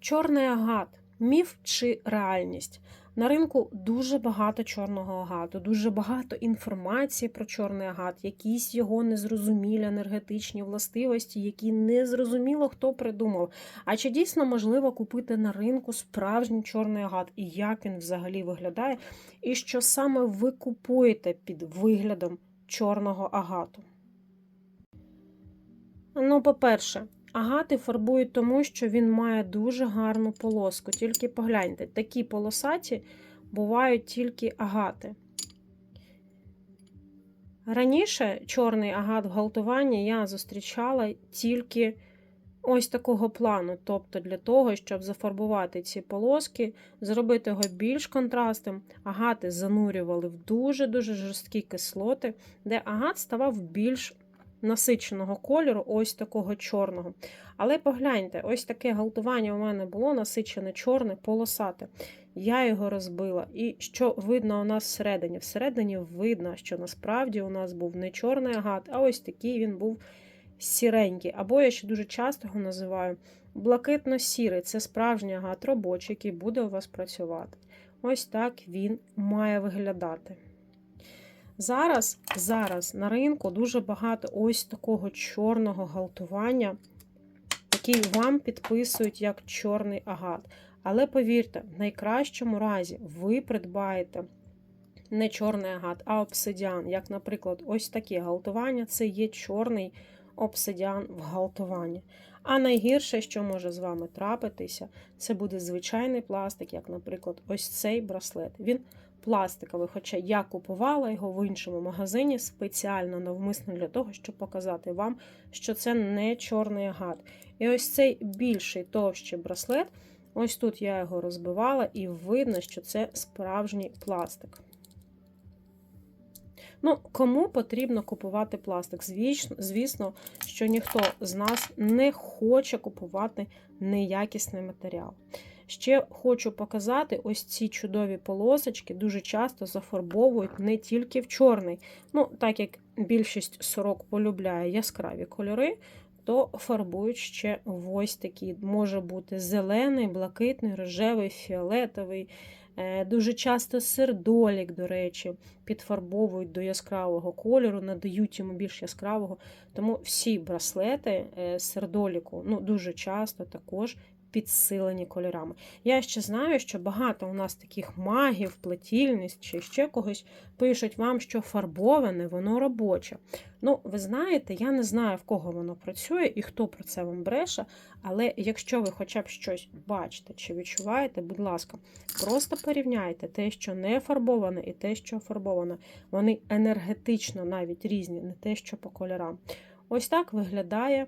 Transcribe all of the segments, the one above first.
Чорний агат міф чи реальність? На ринку дуже багато чорного агату, дуже багато інформації про чорний агат, якісь його незрозумілі енергетичні властивості, які не зрозуміло хто придумав. А чи дійсно можливо купити на ринку справжній чорний агат і як він взагалі виглядає, і що саме ви купуєте під виглядом чорного агату? Ну, по-перше, агати фарбують тому, що він має дуже гарну полоску. Тільки погляньте, такі полосаті бувають тільки агати. Раніше чорний агат в галтуванні я зустрічала тільки ось такого плану. Тобто, для того, щоб зафарбувати ці полоски, зробити його більш контрастним, агати занурювали в дуже-дуже жорсткі кислоти, де агат ставав більш насиченого кольору, ось такого чорного. Але погляньте, ось таке галтування у мене було насичене чорне, полосате. Я його розбила. І що видно у нас всередині? Всередині видно, що насправді у нас був не чорний агат, а ось такий він був сіренький. Або я ще дуже часто його називаю блакитно-сірий. Це справжній агат робочий, який буде у вас працювати. Ось так він має виглядати. Зараз, зараз на ринку дуже багато ось такого чорного галтування, який вам підписують як чорний агат. Але повірте, в найкращому разі ви придбаєте не чорний агат, а обсидіан. Як, наприклад, ось таке галтування це є чорний обсидіан в галтуванні. А найгірше, що може з вами трапитися, це буде звичайний пластик, як, наприклад, ось цей браслет. Він пластиковий, хоча я купувала його в іншому магазині спеціально навмисно для того, щоб показати вам, що це не чорний агат. І ось цей більший товщий браслет, ось тут я його розбивала, і видно, що це справжній пластик. Ну, кому потрібно купувати пластик? Звісно, що ніхто з нас не хоче купувати неякісний матеріал. Ще хочу показати ось ці чудові полосочки дуже часто зафарбовують не тільки в чорний. Ну, так як більшість сорок полюбляє яскраві кольори, то фарбують ще в ось такі. Може бути зелений, блакитний, рожевий, фіолетовий. Дуже часто сердолік, до речі, підфарбовують до яскравого кольору, надають йому більш яскравого. Тому всі браслети сердоліку ну, дуже часто також підсилені кольорами. Я ще знаю, що багато у нас таких магів, плетільниць чи ще когось пишуть вам, що фарбоване, воно робоче. Ну, ви знаєте, я не знаю, в кого воно працює і хто про це вам бреше, але якщо ви хоча б щось бачите чи відчуваєте, будь ласка, просто порівняйте те, що не фарбоване, і те, що фарбоване. Вони енергетично навіть різні, не те, що по кольорам. Ось так виглядає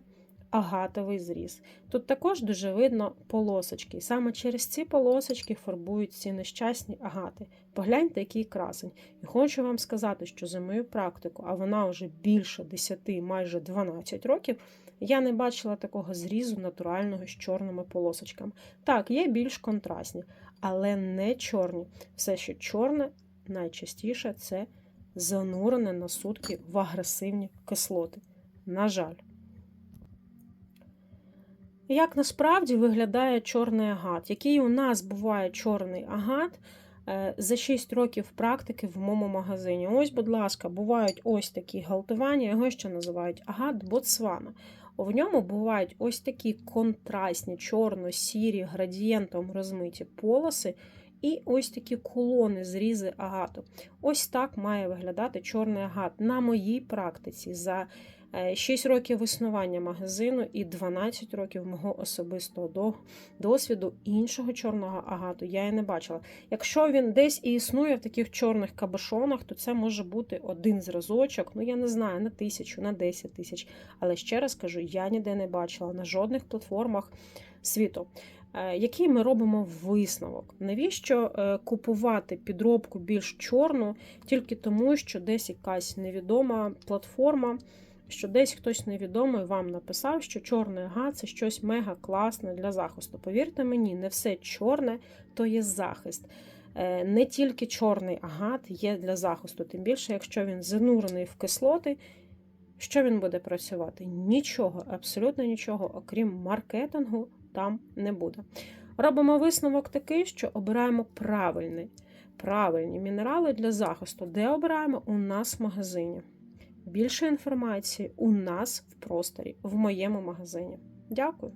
агатовий зріз. Тут також дуже видно полосочки. І саме через ці полосочки фарбують ці нещасні агати. Погляньте, який красень. І хочу вам сказати, що за мою практику, а вона вже більше 10, майже 12 років, я не бачила такого зрізу натурального з чорними полосочками. Так, є більш контрастні, але не чорні. Все, що чорне, найчастіше це занурене на сутки в агресивні кислоти. На жаль. Як насправді виглядає чорний агат? Який у нас буває чорний агат е, за 6 років практики в моєму магазині? Ось, будь ласка, бувають ось такі галтування, його ще називають агат Ботсвана. В ньому бувають ось такі контрастні, чорно-сірі, градієнтом розмиті полоси. І ось такі колони, зрізи агату. Ось так має виглядати чорний агат на моїй практиці. за 6 е, років існування магазину і 12 років мого особистого досвіду іншого чорного агату я і не бачила. Якщо він десь і існує в таких чорних кабашонах, то це може бути один зразочок, ну я не знаю, на тисячу, на 10 тисяч. Але ще раз кажу, я ніде не бачила на жодних платформах світу. Е, який ми робимо висновок? Навіщо е, купувати підробку більш чорну тільки тому, що десь якась невідома платформа що десь хтось невідомий вам написав, що чорний агат це щось мега класне для захисту. Повірте мені, не все чорне то є захист. Е, не тільки чорний агат є для захисту, тим більше, якщо він занурений в кислоти, що він буде працювати? Нічого, абсолютно нічого, окрім маркетингу, там не буде. Робимо висновок такий, що обираємо правильний, правильні мінерали для захисту. Де обираємо? У нас в магазині. Більше інформації у нас в просторі, в моєму магазині. Дякую!